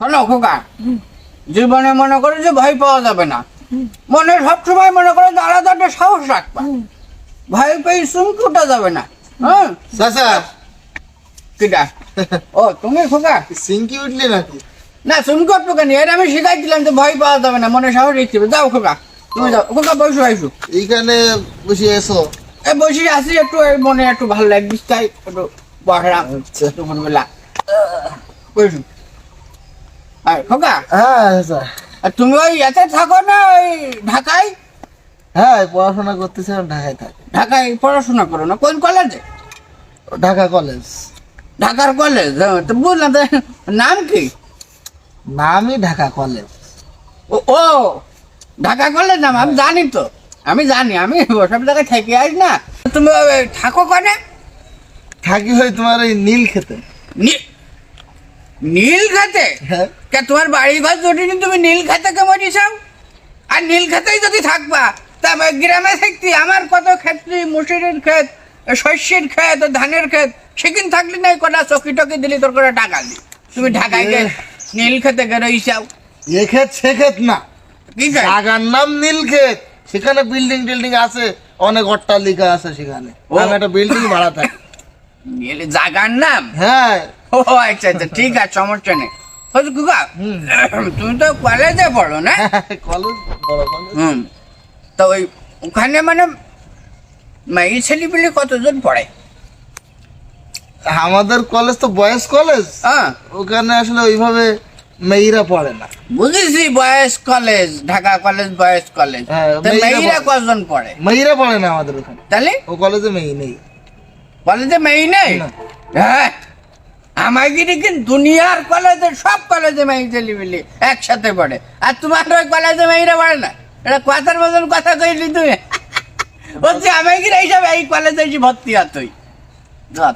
শোনো খোকা জীবনে মনে করো যে ভয় পাওয়া যাবে না। মনে সবসময় মনে করো যে আলাদা একটা সাহস রাখবা। ভয় পেয়ে চুমকি উঠা যাবে না। হ্যাঁ চাচা কিটা ও তুমি খোকা? সিঙ্কি উঠলি নাকি? না চুমকি উঠবো কেন এর আমি শিখাই দিলাম যে ভয় পাওয়া যাবে না মনে সাহস। যাও খোকা তুমি যাও। খোকা বসো আইসো এইখানে বসে এসো এ বসে আসি একটু মনে একটু ভালো লাগবে তাই একটু বসলাম। আচ্ছা। বসো। খোকা। হ্যাঁ আর তুমি ওই এতে থাকো না ওই ঢাকায়? হ্যাঁ পড়াশোনা করতেছিলাম ঢাকায় থাকি। ঢাকায় পড়াশোনা করো না কোন কলেজে ঢাকা কলেজ ঢাকার কলেজ হ্যাঁ, তো বুঝলাম নাম কি? নামই ঢাকা কলেজ ও ও ঢাকা কলেজ নাম আমি জানি তো। আমি জানি আমি ওসব জায়গায় থেকে আস না। তুমি থাকো কনে থাকি হয় তোমার ওই নীল খেতে নী- নীল খাতে? হ্যাঁ। কে তোমার বাড়ি ঘর জটিনি তুমি নীল খাতে কেমন চাও আর নীল খাতেই যদি থাকবা তা গ্রামে থাকতি আমার কত ক্ষেত্রে মুসুরির ক্ষেত শস্যের ক্ষেত ধানের ক্ষেত সেখানে থাকলি নাই কটা চকি টকি দিলি তোর করে টাকা দি তুমি ঢাকায় গে নীল খেতে গে রইছাও এ ক্ষেত সে ক্ষেত না। কি জাগার নাম নীল ক্ষেত। সেখানে বিল্ডিং টিল্ডিং আছে অনেক অট্টালিকা আছে সেখানে। আমি একটা বিল্ডিং ভাড়া থাকি। জাগার নাম? হ্যাঁ। ও আচ্ছা আচ্ছা ঠিক আছে সমস্যা নেই। তুমি তো কলেজে পড়ো না? কলেজ হুম। তো ওই ওখানে মানে ছেলেপিলে কতজন পড়ে? আমাদের কলেজ তো কলেজ হ্যাঁ। ওখানে আসলে ওইভাবে মেয়েরা পড়ে না। বুঝেছি boys college Dhaka college boys college হ্যাঁ, মেয়েরা। কজন পড়ে? মেয়েরা পড়ে না আমাদের ওখানে। তাহলে? ও কলেজে মেয়ে নেই। কলেজে মেয়ে নেই? হ্যাঁ। আমাগিরি কিন্তু দুনিয়ার কলেজে সব কলেজে মেয়ে ছেলেপিলে একসাথে পড়ে। আর তোমার ওই কলেজে মেয়েরা পড়ে না। এটা কথার মতন কথা কইলি তুমি বলছি আমাগিরি এইসব এই কলেজে এসে ভর্তি আর তুই?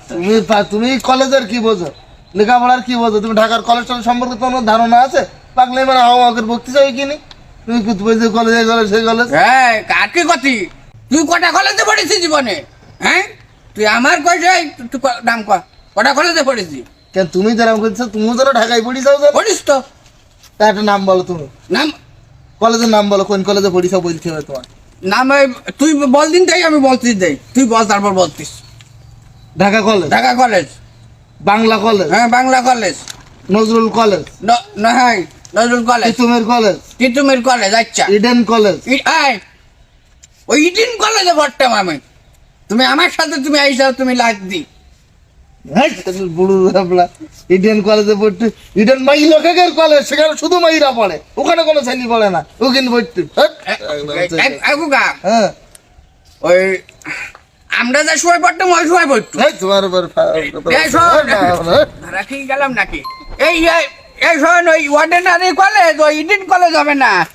তুমি তুমি কলেজের কি বোঝো? লেখাপড়ার কি বোঝো? তুমি ঢাকার কলেজ সম্পর্কে তোমার ধারণা আছে? পাগলে মানে হাওয়া হাওয়াকের বকতে চাই কিনি তুমি কি তুমি যে কলেজে কলেজ সেই কলেজ? হ্যাঁ কার কি কথি তুই কটা কলেজে পড়েছিস জীবনে? হ্যাঁ? তুই আমার এই, তুই- নাম কর কটা কলেজে পড়েছিস কেন তুমি যেরকম করছ তুমিও যেন ঢাকায় পড়ি যাও পড়িস তো। তা একটা নাম বলো তুমি। নাম? কলেজের নাম বলো কোন কলেজে পড়িছাও বলতে হবে তোমার নাম তুই বল দিন তাই আমি বলতিস দেই। তুই বল তারপর বলতিস। Dhaka college? Dhaka college. Bangla college? হ্যাঁ বাংলা কলেজ। নজরুল কলেজ? ন- না হ্যাঁ Nazrul college. Titumir college? Titumir college আচ্ছা। Eden college? আয়। ওই ইডিন কলেজে পড়তাম আমি। তুমি আমার সাথে তুমি আইসাও তুমি লাগ দি হ্যাঁ, ইডেন কলেজে পড়তে ইডেন মাই লোকের কলেজ সেখানে শুধু মাইরা পড়ে। ওখানে কোনো ছেলে পড়ে না। ওখানে পড়তে হ্যাঁ? হ্যাঁ। ওই আমরা যে পড়তাম ওই সময় পড়তো। এই তোমার উপর রাখি গেলাম নাকি? এই এই- এই শোন ওই অর্ডিনারি কলেজ ওই ইডিন কলেজ হবে না।